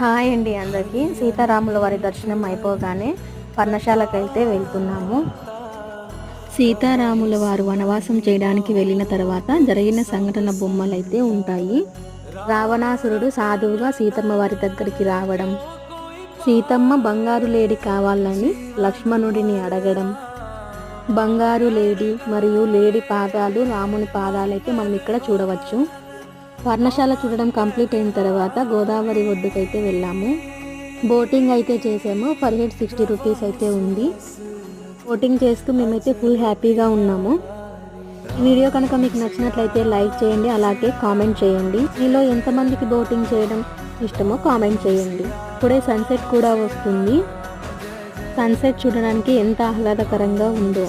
Hi అండి అందరికీ. సీతారాముల వారి దర్శనం అయిపోగానే పర్ణశాలకు అయితే వెళ్తున్నాము. సీతారాముల వారు వనవాసం చేయడానికి వెళ్ళిన తర్వాత జరిగిన సంఘటన బొమ్మలు అయితే ఉంటాయి. రావణాసురుడు సాధువుగా సీతమ్మ వారి దగ్గరికి రావడం సీతమ్మ బంగారు లేడి కావాలని లక్ష్మణుడిని అడగడం బంగారు లేడి మరియు లేడి పాదాలు రాముని పాదాలు అయితే మనం ఇక్కడ చూడవచ్చు. వర్ణశాల చూడడం కంప్లీట్ అయిన తర్వాత గోదావరి ఒడ్డుకైతే వెళ్ళాము. బోటింగ్ అయితే చేసాము. పర్ హెడ్ సిక్స్టీ రూపీస్ అయితే ఉంది. బోటింగ్ చేస్తూ మేమైతే ఫుల్ హ్యాపీగా ఉన్నాము. వీడియో కనుక మీకు నచ్చినట్లయితే లైక్ చేయండి అలాగే కామెంట్ చేయండి. మీలో ఎంతమందికి బోటింగ్ చేయడం ఇష్టమో కామెంట్ చేయండి. ఇప్పుడే సన్సెట్ కూడా వస్తుంది. సన్సెట్ చూడడానికి ఎంత ఆహ్లాదకరంగా ఉందో.